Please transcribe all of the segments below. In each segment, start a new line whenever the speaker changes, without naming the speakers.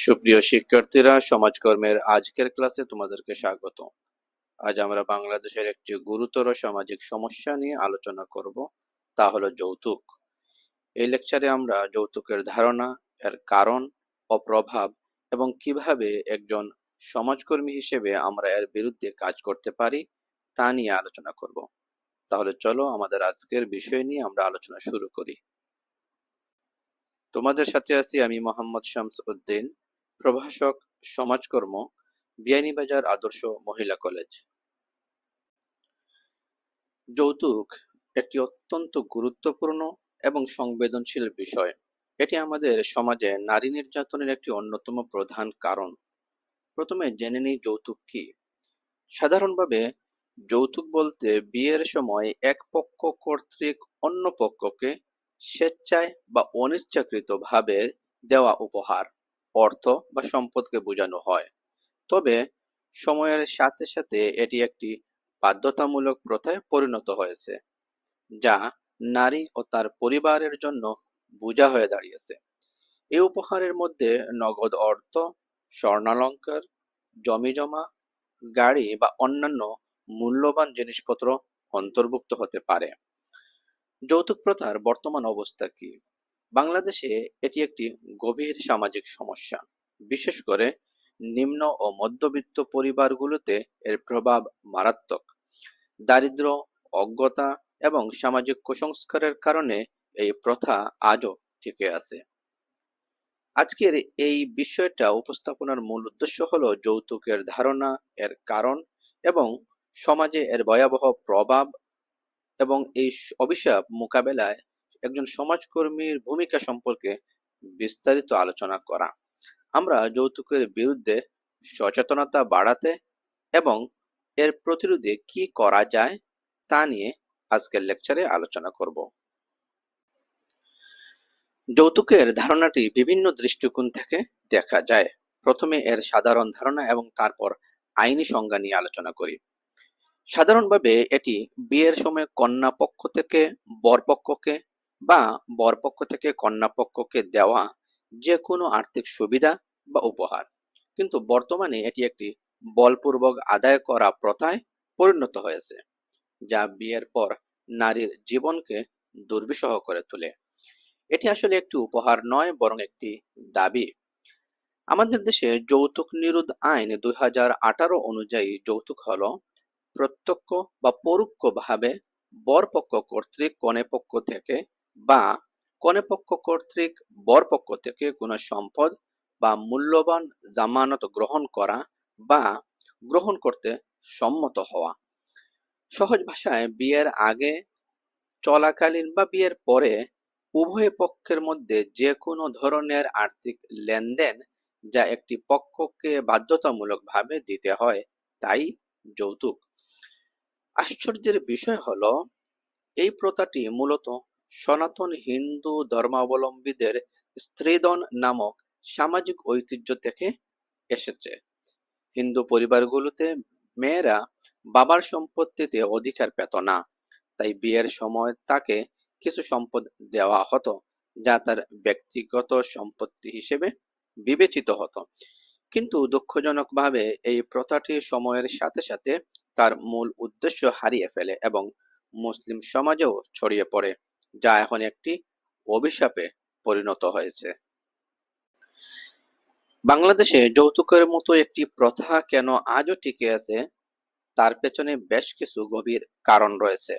সুপ্রিয় শিক্ষার্থীরা, সমাজকর্মের আজকের ক্লাসে তোমাদেরকে স্বাগত আজ আমরা বাংলাদেশের একটি গুরুতর সামাজিক সমস্যা নিয়ে আলোচনা করব, তা হলো যৌতুক। এই লেকচারে আমরা যৌতুকের ধারণা, এর কারণ ও প্রভাব এবং কীভাবে একজন সমাজকর্মী হিসেবে আমরা এর বিরুদ্ধে কাজ করতে পারি, তা নিয়ে আলোচনা করব। তাহলে চলো আমাদের আজকের বিষয় নিয়ে আমরা আলোচনা শুরু করি। তোমাদের সাথে আছি আমি মোহাম্মদ শামস উদ্দিন প্রভাষক, সমাজকর্ম, বিয়ানীবাজার আদর্শ মহিলা কলেজ। যৌতুক একটি অত্যন্ত গুরুত্বপূর্ণ এবং সংবেদনশীল বিষয়। এটি আমাদের সমাজে নারী নির্যাতনের একটি অন্যতম প্রধান কারণ। প্রথমে জেনে নিই যৌতুক কি। সাধারণভাবে যৌতুক বলতে বিয়ের সময় এক পক্ষ কর্তৃক অন্য পক্ষকে স্বেচ্ছায় বা অনিচ্ছাকৃতভাবে দেওয়া উপহার। অর্থ বা সম্পদকে বোঝানো হয়। তবে সময়ের সাথে সাথে এটি একটি বাধ্যতামূলক প্রথায় পরিণত হয়েছে, যা নারী ও তার পরিবারের জন্য বোঝা হয়ে দাঁড়িয়েছে। এই উপহারের মধ্যে নগদ অর্থ, স্বর্ণালঙ্কার, জমিজমা, গাড়ি বা অন্যান্য মূল্যবান জিনিসপত্র অন্তর্ভুক্ত হতে পারে। যৌতুক প্রথার বর্তমান অবস্থা কি? বাংলাদেশে এটি একটি গভীর সামাজিক সমস্যা। বিশেষ করে নিম্ন ও মধ্যবিত্ত পরিবারগুলোতে এর প্রভাব মারাত্মক। দারিদ্র, অজ্ঞতা এবং সামাজিক কুসংস্কারের কারণে এই প্রথা আজও টিকে আছে। আজকের এই বিষয়টা উপস্থাপনার মূল উদ্দেশ্য হলো যৌতুকের ধারণা, এর কারণ এবং সমাজে এর ভয়াবহ প্রভাব এবং এই অভিশাপ মোকাবেলায় একজন সমাজকর্মীর ভূমিকা সম্পর্কে বিস্তারিত আলোচনা করা। আমরা যৌতুকের বিরুদ্ধে সচেতনতা বাড়াতে এবং এর প্রতিরোধে কি করা যায় তা নিয়ে আজকের লেকচারে আলোচনা করব। যৌতুকের ধারণাটি বিভিন্ন দৃষ্টিকোণ থেকে দেখা যায়। প্রথমে এর সাধারণ ধারণা এবং তারপর আইনি সংজ্ঞা নিয়ে আলোচনা করি। সাধারণভাবে এটি বিয়ের সময় কন্যা পক্ষ থেকে বরপক্ষকে বা বরপক্ষ থেকে কন্যা পক্ষকে দেওয়া যে কোনো আর্থিক সুবিধা বা উপহার। কিন্তু বর্তমানে এটি একটি বলপূর্বক আদায় করা প্রথায় পরিণত হয়েছে, যা বিয়ের পর নারীর জীবনকে দুর্বিষহ করে তোলে। এটি আসলে একটি উপহার নয়, বরং একটি দাবি। আমাদের দেশে যৌতুক নিরোধ আইন দুই হাজার আঠারো অনুযায়ী যৌতুক হল প্রত্যক্ষ বা পরোক্ষভাবে বরপক্ষ কর্তৃক কনে পক্ষ থেকে বা কনে পক্ষ কর্তৃক বরপক্ষ থেকে কোনো সম্পদ বা মূল্যবান জামানত গ্রহণ করা বা গ্রহণ করতে সম্মত হওয়া। সহজ ভাষায়, বিয়ের আগে, চলাকালীন বা বিয়ের পরে উভয় পক্ষের মধ্যে যে কোনো ধরনের আর্থিক লেনদেন যা একটি পক্ষকে বাধ্যতামূলকভাবে দিতে হয়, তাই যৌতুক। আশ্চর্যের বিষয় হলো, এই প্রথাটি মূলত সনাতন হিন্দু ধর্মাবলম্বীদের স্ত্রীদন নামক সামাজিক ঐতিহ্য থেকে এসেছে। হিন্দু পরিবারগুলোতে মেয়েরা বাবার সম্পত্তিতে অধিকার পেত না, তাই বিয়ের সময় তাকে কিছু সম্পদ দেওয়া হতো, যা তার ব্যক্তিগত সম্পত্তি হিসেবে বিবেচিত হতো। কিন্তু দুঃখজনকভাবে এই প্রথাটি সময়ের সাথে সাথে তার মূল উদ্দেশ্য হারিয়ে ফেলে এবং মুসলিম সমাজেও ছড়িয়ে পড়ে। যা এখন একটি অভিশাপে পরিণত হয়েছে। বাংলাদেশে যৌতুকের মতো একটি প্রথা কেন আজও টিকে আছে, তার পেছনে বেশ কিছু গভীর কারণ রয়েছে।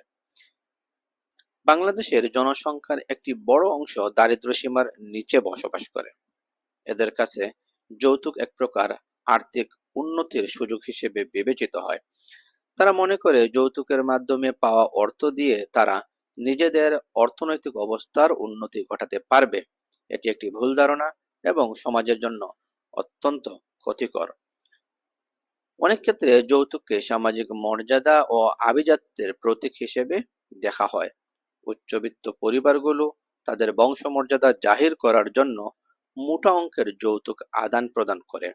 বাংলাদেশের জনসংখ্যার একটি বড় অংশ দারিদ্র সীমার নিচে বসবাস করে। এদের কাছে যৌতুক এক প্রকার আর্থিক উন্নতির সুযোগ হিসেবে বিবেচিত হয়। তারা মনে করে যৌতুকের মাধ্যমে পাওয়া অর্থ দিয়ে তারা নিজেদের অর্থনৈতিক অবস্থার উন্নতি ঘটাতে পারবে। এটি একটি ভুল ধারণা এবং সমাজের জন্য অত্যন্ত ক্ষতিকর। অনেক ক্ষেত্রে যৌতুককে সামাজিক মর্যাদা ও আভিজাত্যের প্রতীক হিসেবে দেখা হয়। উচ্চবিত্ত পরিবারগুলো তাদের বংশমর্যাদা জাহির করার জন্য মোটা অঙ্কের যৌতুক আদান প্রদান করে।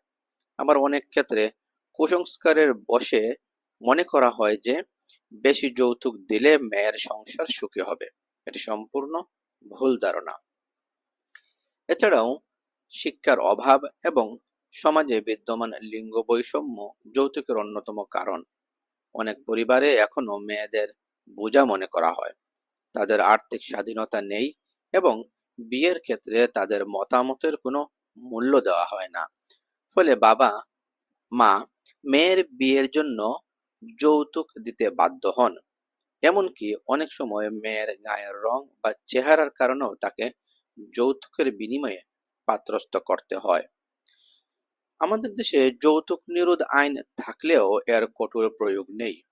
আবার অনেক ক্ষেত্রে কুসংস্কারের বসে মনে করা হয় যে বেশি যৌতুক দিলে মেয়ের সংসার সুখী হবে। এটি সম্পূর্ণ ভুল ধারণা। এছাড়াও শিক্ষার অভাব এবং সমাজে বিদ্যমান লিঙ্গ বৈষম্য যৌতুকের অন্যতম কারণ। অনেক পরিবারে এখনও মেয়েদের বোঝা মনে করা হয়। তাদের আর্থিক স্বাধীনতা নেই এবং বিয়ের ক্ষেত্রে তাদের মতামতের কোনো মূল্য দেওয়া হয় না। ফলে বাবা মা মেয়ের বিয়ের জন্য যৌতুক দিতে বাধ্য হন। এমনকি অনেক সময় মেয়ের গায়ের রং বা চেহারার কারণেও তাকে যৌতুকের বিনিময়ে পাত্রস্থ করতে হয়। আমাদের দেশে যৌতুক নিরোধ আইন থাকলেও এর কঠোর প্রয়োগ নেই।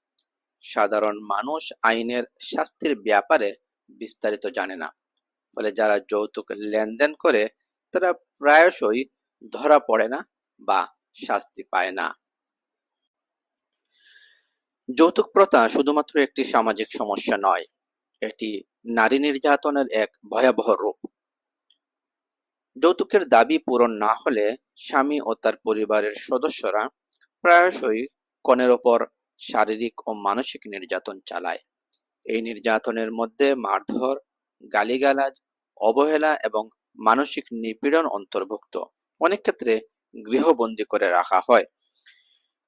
সাধারণ মানুষ আইনের শাস্তির ব্যাপারে বিস্তারিত জানে না। ফলে যারা যৌতুক লেনদেন করে, তারা প্রায়শই ধরা পড়ে না বা শাস্তি পায় না। যৌতুক প্রথা শুধুমাত্র একটি সামাজিক সমস্যা নয়, এটি নারী নির্যাতনের এক ভয়াবহ রূপ। যৌতুকের দাবি পূরণ না হলে স্বামী ও তার পরিবারের সদস্যরা প্রায়শই কনের ওপর শারীরিক ও মানসিক নির্যাতন চালায়। এই নির্যাতনের মধ্যে মারধর, গালিগালাজ, অবহেলা এবং মানসিক নিপীড়ন অন্তর্ভুক্ত। অনেক ক্ষেত্রে গৃহবন্দী করে রাখা হয়।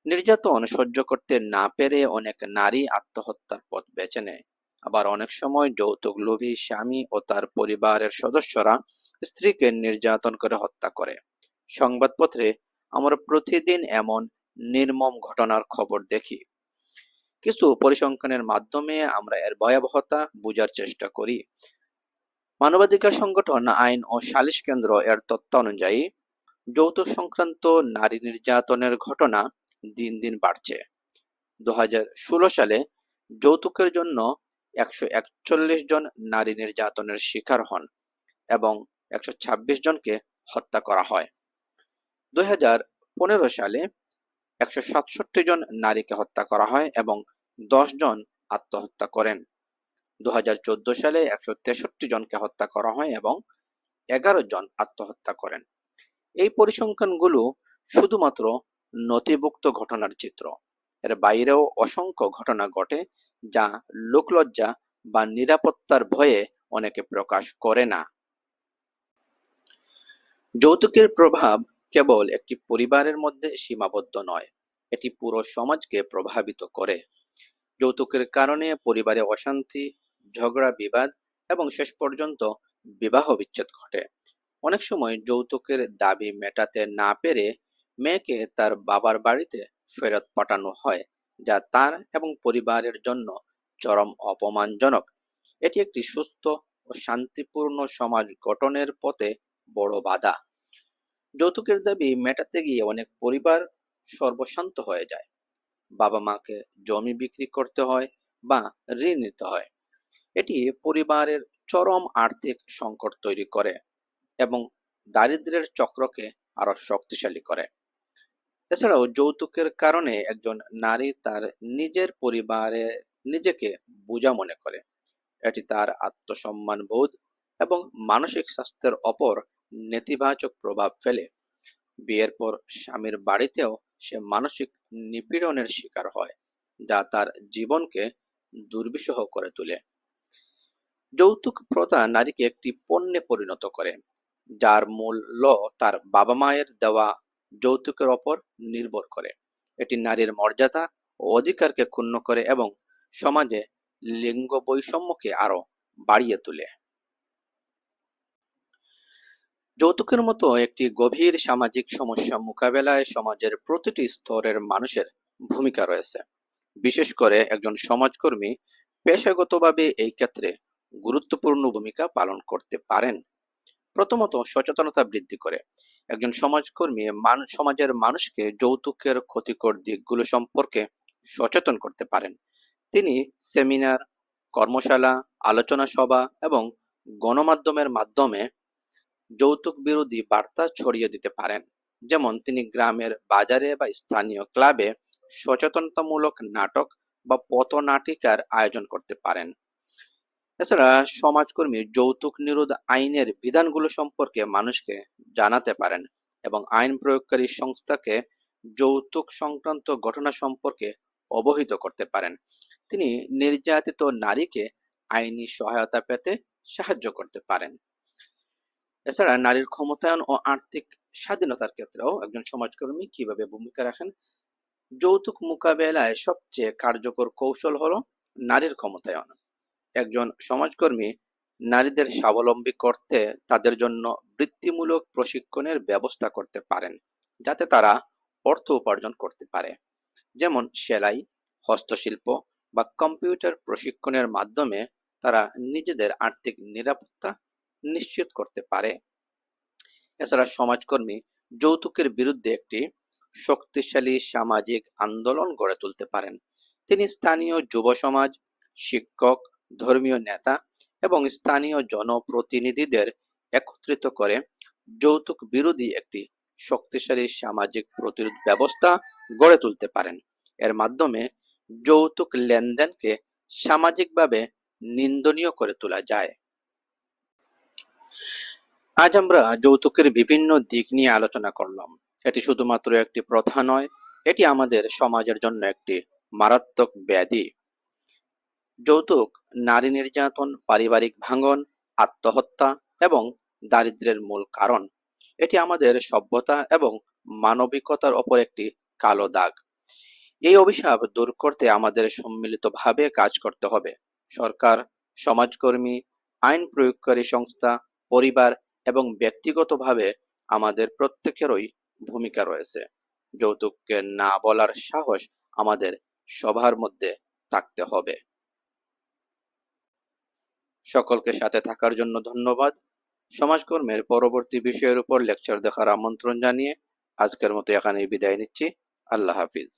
নির্যাতন সহ্য করতে না পেরে অনেক নারী আত্মহত্যার পথ বেছে নেয়। আবার অনেক সময় যৌতুক, লোভী স্বামী ও তার পরিবারের সদস্যরা স্ত্রীকে নির্যাতন করে হত্যা করে। সংবাদপত্রে আমরা প্রতিদিন এমন নির্মম ঘটনার খবর দেখি। কিছু পরিসংখ্যানের মাধ্যমে আমরা এর ভয়াবহতা বোঝার চেষ্টা করি। মানবাধিকার সংগঠন আইন ও সালিশ কেন্দ্র এর তথ্য অনুযায়ী যৌতুক সংক্রান্ত নারী নির্যাতনের ঘটনা দিন দিন বাড়ছে। দু হাজার ষোলো সালে যৌতুকের জন্য একশো একচল্লিশ জন নারী নির্যাতনের শিকার হন এবং একশো ছাব্বিশ জনকে হত্যা করা হয়। পনেরো সালে একশো সাতষট্টি জন নারীকে হত্যা করা হয় এবং দশ জন আত্মহত্যা করেন। দু হাজার চোদ্দ সালে একশো তেষট্টি জনকে হত্যা করা হয় এবং এগারো জন আত্মহত্যা করেন। এই পরিসংখ্যানগুলো শুধুমাত্র নথিভুক্ত ঘটনার চিত্র। এর বাইরেও অসংখ্য ঘটনা ঘটে যা লোকলজ্জা বা নিরাপত্তার ভয়ে অনেকে প্রকাশ করে না। যৌতুকের প্রভাব কেবল একটি পরিবারের মধ্যে সীমাবদ্ধ নয়, এটি পুরো সমাজকে প্রভাবিত করে। যৌতুকের কারণে পরিবারে অশান্তি, ঝগড়া, বিবাদ এবং শেষ পর্যন্ত বিবাহ বিচ্ছেদ ঘটে। অনেক সময় যৌতুকের দাবি মেটাতে না পেরে মেয়েকে তার বাবার বাড়িতে ফেরত পাঠানো হয়, যা তার এবং পরিবারের জন্য চরম অপমানজনক। এটি একটি সুস্থ ও শান্তিপূর্ণ সমাজ গঠনের পথে বড় বাধা। যৌতুকের দাবি মেটাতে গিয়ে অনেক পরিবার সর্বশান্ত হয়ে যায়। বাবা মাকে জমি বিক্রি করতে হয় বা ঋণ নিতে হয়। এটি পরিবারের চরম আর্থিক সংকট তৈরি করে এবং দারিদ্র্যের চক্রকে আরও শক্তিশালী করে। এছাড়াও যৌতুকের কারণে একজন নারী তার নিজের পরিবারে নিজেকে বোঝা মনে করে। এটি তার আত্মসম্মান বোধ এবং মানসিক স্বাস্থ্যের অপর নেতিবাচক প্রভাব ফেলে। বিয়ের পর স্বামীর বাড়িতেও সে মানসিক নিপীড়নের শিকার হয়, যা তার জীবনকে দুর্বিষহ করে তোলে। যৌতুক প্রথা নারীকে একটি পণ্যে পরিণত করে, যার মূল্য তার বাবা মায়ের দেওয়া যৌতুকের ওপর নির্ভর করে। এটি নারীর মর্যাদা ও অধিকারকে ক্ষুণ্ণ করে এবং সমাজে লিঙ্গ বৈষম্যকে আরও বাড়িয়ে তোলে। যৌতুকের মতো একটি গভীর সামাজিক সমস্যা মোকাবেলায় সমাজের প্রতিটি স্তরের মানুষের ভূমিকা রয়েছে। বিশেষ করে একজন সমাজকর্মী পেশাগতভাবে এই ক্ষেত্রে গুরুত্বপূর্ণ ভূমিকা পালন করতে পারেন। প্রথমত সচেতনতা বৃদ্ধি করে। একজন সমাজকর্মী সমাজের মানুষকে যৌতুকের ক্ষতিকর দিকগুলো সম্পর্কে সচেতন করতে পারেন। তিনি সেমিনার, কর্মশালা, আলোচনা সভা এবং গণমাধ্যমের মাধ্যমে যৌতুক বিরোধী বার্তা ছড়িয়ে দিতে পারেন। যেমন তিনি গ্রামের বাজারে বা স্থানীয় ক্লাবে সচেতনতামূলক নাটক বা পথনাটিকার আয়োজন করতে পারেন। এছাড়া সমাজকর্মী যৌতুক নিরোধ আইনের বিধানগুলো সম্পর্কে মানুষকে জানাতে পারেন এবং আইন প্রয়োগকারী সংস্থাকে যৌতুক সংক্রান্ত ঘটনা সম্পর্কে অবহিত করতে পারেন। তিনি নির্যাতিত নারীকে আইনি সহায়তা পেতে সাহায্য করতে পারেন। এছাড়া নারীর ক্ষমতায়ন ও আর্থিক স্বাধীনতার ক্ষেত্রেও একজন সমাজকর্মী কীভাবে ভূমিকা রাখেন? যৌতুক মোকাবেলায় সবচেয়ে কার্যকর কৌশল হলো নারীর ক্ষমতায়ন। একজন সমাজকর্মী নারীদের স্বাবলম্বী করতে তাদের জন্য বৃত্তিমূলক প্রশিক্ষণের ব্যবস্থা করতে পারেন যাতে তারা অর্থ উপার্জন করতে পারে। যেমন সেলাই হস্তশিল্প বা কম্পিউটার প্রশিক্ষণের মাধ্যমে তারা নিজেদের আর্থিক নিরাপত্তা নিশ্চিত করতে পারে। এছাড়া সমাজকর্মী যৌতুকের বিরুদ্ধে একটি শক্তিশালী সামাজিক আন্দোলন গড়ে তুলতে পারেন। তিনি স্থানীয় যুব সমাজ শিক্ষক ধর্মীয় নেতা এবং স্থানীয় জনপ্রতিনিধিদের একত্রিত করে যৌতুক বিরোধী একটি শক্তিশালী সামাজিক প্রতিরোধ ব্যবস্থা গড়ে তুলতে পারেন। এর মাধ্যমে যৌতুক লেনদেনকে সামাজিকভাবে নিন্দনীয় করে তোলা যায়। আজ আমরা যৌতুকের বিভিন্ন দিক নিয়ে আলোচনা করলাম। এটি শুধুমাত্র একটি প্রথা নয়, এটি আমাদের সমাজের জন্য একটি মারাত্মক ব্যাধি। যৌতুক, নারী নির্যাতন, পারিবারিক ভাঙন, আত্মহত্যা এবং দারিদ্র্যের মূল কারণ। এটি আমাদের সভ্যতা এবং মানবিকতার ওপর একটি কালো দাগ। এই অভিশাপ দূর করতে আমাদের সম্মিলিতভাবে কাজ করতে হবে। সরকার, সমাজকর্মী, আইন প্রয়োগকারী সংস্থা, পরিবার এবং ব্যক্তিগতভাবে আমাদের প্রত্যেকেরই ভূমিকা রয়েছে। যৌতুককে না বলার সাহস আমাদের সবার মধ্যে থাকতে হবে। সকলকে সাথে থাকার জন্য ধন্যবাদ। সমাজকর্মের পরবর্তী বিষয়ের উপর লেকচার দেখার আমন্ত্রণ জানিয়ে আজকের মতো এখানেই বিদায় নিচ্ছি। আল্লাহ হাফিজ।